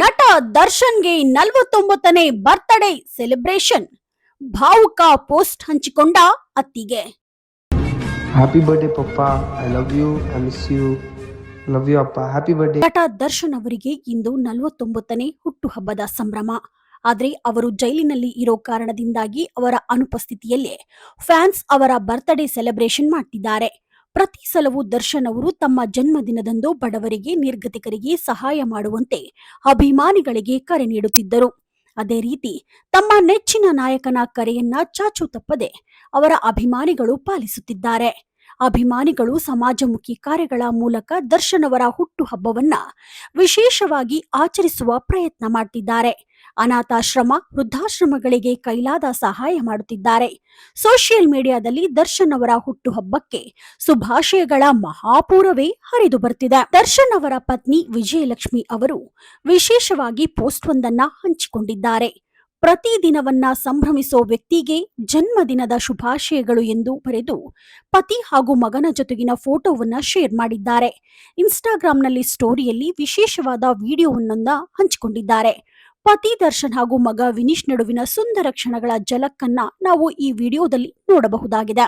ನಟ ದರ್ಶನ್ಗೆ ನಲವತ್ತೊಂಬತ್ತನೇ ಬರ್ತ್ಡೇ ಸೆಲೆಬ್ರೇಷನ್ ಭಾವುಕ ಪೋಸ್ಟ್ ಹಂಚಿಕೊಂಡ ಅತ್ತಿಗೆ. Happy birthday papa I love you I miss you love you ಅಪ್ಪ ಹ್ಯಾಪಿ ಬರ್ಡೇ ನಟ ದರ್ಶನ್ ಅವರಿಗೆ ಇಂದು ನಲವತ್ತೊಂಬತ್ತನೇ ಹುಟ್ಟುಹಬ್ಬದ ಸಂಭ್ರಮ. ಆದರೆ ಅವರು ಜೈಲಿನಲ್ಲಿ ಇರೋ ಕಾರಣದಿಂದಾಗಿ ಅವರ ಅನುಪಸ್ಥಿತಿಯಲ್ಲೇ ಫ್ಯಾನ್ಸ್ ಅವರ ಬರ್ತ್ಡೇ ಸೆಲೆಬ್ರೇಷನ್ ಮಾಡ್ತಿದ್ದಾರೆ. ಪ್ರತಿ ಸಲವೂ ದರ್ಶನ್ ಅವರು ತಮ್ಮ ಜನ್ಮದಿನದಂದು ಬಡವರಿಗೆ, ನಿರ್ಗತಿಕರಿಗೆ ಸಹಾಯ ಮಾಡುವಂತೆ ಅಭಿಮಾನಿಗಳಿಗೆ ಕರೆ ನೀಡುತ್ತಿದ್ದರು. ಅದೇ ರೀತಿ ತಮ್ಮ ನೆಚ್ಚಿನ ನಾಯಕನ ಕರೆಯನ್ನ ಚಾಚು ತಪ್ಪದೆ ಅವರ ಅಭಿಮಾನಿಗಳು ಪಾಲಿಸುತ್ತಿದ್ದಾರೆ. ಅಭಿಮಾನಿಗಳು ಸಮಾಜಮುಖಿ ಕಾರ್ಯಗಳ ಮೂಲಕ ದರ್ಶನ್ ಅವರ ಹುಟ್ಟುಹಬ್ಬವನ್ನ ವಿಶೇಷವಾಗಿ ಆಚರಿಸುವ ಪ್ರಯತ್ನ ಮಾಡ್ತಿದ್ದಾರೆ. ಅನಾಥಾಶ್ರಮ, ವೃದ್ಧಾಶ್ರಮಗಳಿಗೆ ಕೈಲಾದ ಸಹಾಯ ಮಾಡುತ್ತಿದ್ದಾರೆ. ಸೋಷಿಯಲ್ ಮೀಡಿಯಾದಲ್ಲಿ ದರ್ಶನ್ ಅವರ ಹುಟ್ಟುಹಬ್ಬಕ್ಕೆ ಶುಭಾಶಯಗಳ ಮಹಾಪೂರವೇ ಹರಿದು ಬರ್ತಿದೆ. ದರ್ಶನ್ ಅವರ ಪತ್ನಿ ವಿಜಯಲಕ್ಷ್ಮಿ ಅವರು ವಿಶೇಷವಾಗಿ ಪೋಸ್ಟ್ ಒಂದನ್ನ ಹಂಚಿಕೊಂಡಿದ್ದಾರೆ. ಪ್ರತಿ ದಿನವನ್ನ ಸಂಭ್ರಮಿಸೋ ವ್ಯಕ್ತಿಗೆ ಜನ್ಮದಿನದ ಶುಭಾಶಯಗಳು ಎಂದು ಬರೆದು ಪತಿ ಹಾಗೂ ಮಗನ ಜೊತೆಗಿನ ಫೋಟೋವನ್ನ ಶೇರ್ ಮಾಡಿದ್ದಾರೆ. ಇನ್ಸ್ಟಾಗ್ರಾಂನಲ್ಲಿ ಸ್ಟೋರಿಯಲ್ಲಿ ವಿಶೇಷವಾದ ವಿಡಿಯೋವನ್ನ ಹಂಚಿಕೊಂಡಿದ್ದಾರೆ. ಪತಿ ದರ್ಶನ್ ಹಾಗೂ ಮಗ ವಿನೀಶ್ ನಡುವಿನ ಸುಂದರ ಕ್ಷಣಗಳ ಜಲಕ್ಕನ್ನ ನಾವು ಈ ವಿಡಿಯೋದಲ್ಲಿ ನೋಡಬಹುದಾಗಿದೆ.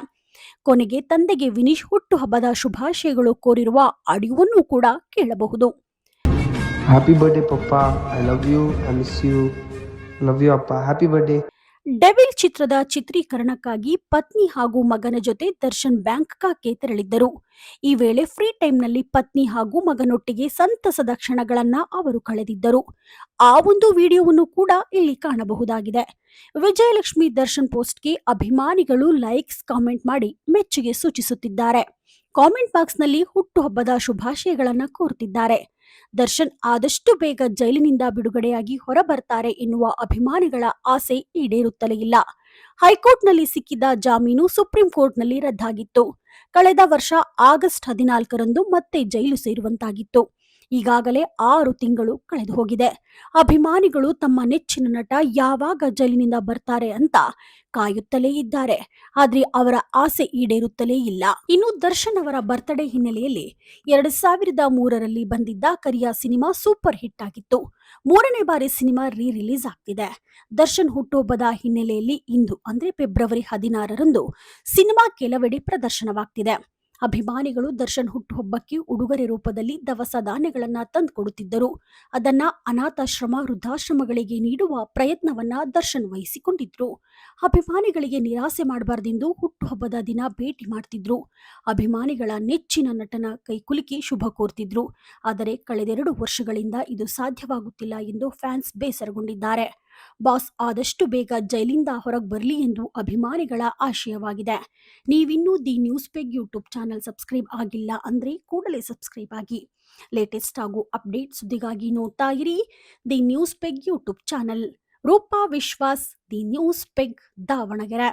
ಕೊನೆಗೆ ತಂದೆಗೆ ವಿನೀಶ್ ಹುಟ್ಟುಹಬ್ಬದ ಶುಭಾಶಯಗಳು ಕೋರಿರುವ ಆಡಿಯೋವನ್ನು ಕೂಡ ಕೇಳಬಹುದು. Happy birthday papa I love you I miss you love you ಅಪ್ಪ ಹ್ಯಾಪಿ ಬರ್ಡೇ ಡೆವಿಲ್ ಚಿತ್ರದ ಚಿತ್ರೀಕರಣಕ್ಕಾಗಿ ಪತ್ನಿ ಹಾಗೂ ಮಗನ ಜೊತೆ ದರ್ಶನ್ ಬ್ಯಾಂಕಾಕ್ಗೆ ತೆರಳಿದ್ದರು. ಈ ವೇಳೆ ಫ್ರೀ ಟೈಮ್ನಲ್ಲಿ ಪತ್ನಿ ಹಾಗೂ ಮಗನೊಟ್ಟಿಗೆ ಸಂತಸದ ಕ್ಷಣಗಳನ್ನ ಅವರು ಕಳೆದಿದ್ದರು. ಆ ಒಂದು ವಿಡಿಯೋವನ್ನು ಕೂಡ ಇಲ್ಲಿ ಕಾಣಬಹುದಾಗಿದೆ. ವಿಜಯಲಕ್ಷ್ಮಿ ದರ್ಶನ್ ಪೋಸ್ಟ್ಗೆ ಅಭಿಮಾನಿಗಳು ಲೈಕ್ಸ್, ಕಾಮೆಂಟ್ ಮಾಡಿ ಮೆಚ್ಚುಗೆ ಸೂಚಿಸುತ್ತಿದ್ದಾರೆ. ಕಾಮೆಂಟ್ ಬಾಕ್ಸ್ನಲ್ಲಿ ಹುಟ್ಟುಹಬ್ಬದ ಶುಭಾಶಯಗಳನ್ನು ಕೋರುತ್ತಿದ್ದಾರೆ ದರ್ಶನ್ ಆದಷ್ಟು ಬೇಗ ಜೈಲಿನಿಂದ ಬಿಡುಗಡೆಯಾಗಿ ಹೊರಬರ್ತಾರೆ ಎನ್ನುವ ಅಭಿಮಾನಿಗಳ ಆಸೆ ಈಡೇರುತ್ತಲೇ ಇಲ್ಲ. ಹೈಕೋರ್ಟ್ನಲ್ಲಿ ಸಿಕ್ಕಿದ ಜಾಮೀನು ಸುಪ್ರೀಂ ಕೋರ್ಟ್ನಲ್ಲಿ ರದ್ದಾಗಿತ್ತು. ಕಳೆದ ವರ್ಷ ಆಗಸ್ಟ್ ಹದಿನಾಲ್ಕರಂದು ಮತ್ತೆ ಜೈಲು ಸೇರುವಂತಾಗಿತ್ತು. ಈಗಾಗಲೇ ಆರು ತಿಂಗಳು ಕಳೆದು ಹೋಗಿದೆ ಅಭಿಮಾನಿಗಳು ತಮ್ಮ ನೆಚ್ಚಿನ ನಟ ಯಾವಾಗ ಜೈಲಿನಿಂದ ಬರ್ತಾರೆ ಅಂತ ಕಾಯುತ್ತಲೇ ಇದ್ದಾರೆ. ಆದ್ರೆ ಅವರ ಆಸೆ ಈಡೇರುತ್ತಲೇ ಇಲ್ಲ. ಇನ್ನು ದರ್ಶನ್ ಅವರ ಬರ್ತ್ಡೇ ಹಿನ್ನೆಲೆಯಲ್ಲಿ ಎರಡು ಸಾವಿರದ ಮೂರರಲ್ಲಿ ಬಂದಿದ್ದ ಕರಿಯ ಸಿನಿಮಾ ಸೂಪರ್ ಹಿಟ್ ಆಗಿತ್ತು. ಮೂರನೇ ಬಾರಿ ಸಿನಿಮಾ ರೀ ರಿಲೀಸ್ ಆಗ್ತಿದೆ. ದರ್ಶನ್ ಹುಟ್ಟುಹಬ್ಬದ ಹಿನ್ನೆಲೆಯಲ್ಲಿ ಇಂದು ಅಂದ್ರೆ ಫೆಬ್ರವರಿ ಹದಿನಾರರಂದು ಸಿನಿಮಾ ಕೆಲವೆಡೆ ಪ್ರದರ್ಶನವಾಗ್ತಿದೆ. ಅಭಿಮಾನಿಗಳು ದರ್ಶನ್ ಹುಟ್ಟುಹಬ್ಬಕ್ಕೆ ಉಡುಗೊರೆ ರೂಪದಲ್ಲಿ ದವಸ ಧಾನ್ಯಗಳನ್ನ ತಂದುಕೊಡುತ್ತಿದ್ದರು. ಅದನ್ನ ಅನಾಥಾಶ್ರಮ, ವೃದ್ಧಾಶ್ರಮಗಳಿಗೆ ನೀಡುವ ಪ್ರಯತ್ನವನ್ನ ದರ್ಶನ್ ವಹಿಸಿಕೊಂಡಿದ್ರು. ಅಭಿಮಾನಿಗಳಿಗೆ ನಿರಾಸೆ ಮಾಡಬಾರ್ದೆಂದು ಹುಟ್ಟುಹಬ್ಬದ ದಿನ ಭೇಟಿ ಮಾಡ್ತಿದ್ರು. ಅಭಿಮಾನಿಗಳ ನೆಚ್ಚಿನ ನಟನ ಕೈಕುಲುಕಿ ಶುಭ ಕೋರ್ತಿದ್ರು. ಆದರೆ ಕಳೆದೆರಡು ವರ್ಷಗಳಿಂದ ಇದು ಸಾಧ್ಯವಾಗುತ್ತಿಲ್ಲ ಎಂದು ಫ್ಯಾನ್ಸ್ ಬೇಸರಗೊಂಡಿದ್ದಾರೆ. ಬಾಸ್ ಆದಷ್ಟು ಬೇಗ ಜೈಲಿಂದ ಹೊರಗೆ ಬರಲಿ ಎಂದು ಅಭಿಮಾನಿಗಳ ಆಶಯವಾಗಿದೆ. ನೀವಿನ್ನೂ the News Peg YouTube channel subscribe ಆಗಿಲ್ಲ ಅಂದರೆ ಕೂಡಲೇ ಸಬ್ಸ್ಕ್ರೈಬ್ ಆಗಿ. ಲೇಟೆಸ್ಟ್ ಹಾಗೂ ಅಪ್ಡೇಟ್ ಸುದ್ದಿಗಾಗಿ ನೋಡ್ತಾ ಇರಿ the News Peg YouTube channel. Rupa Vishwas, the News Peg, Davanagere.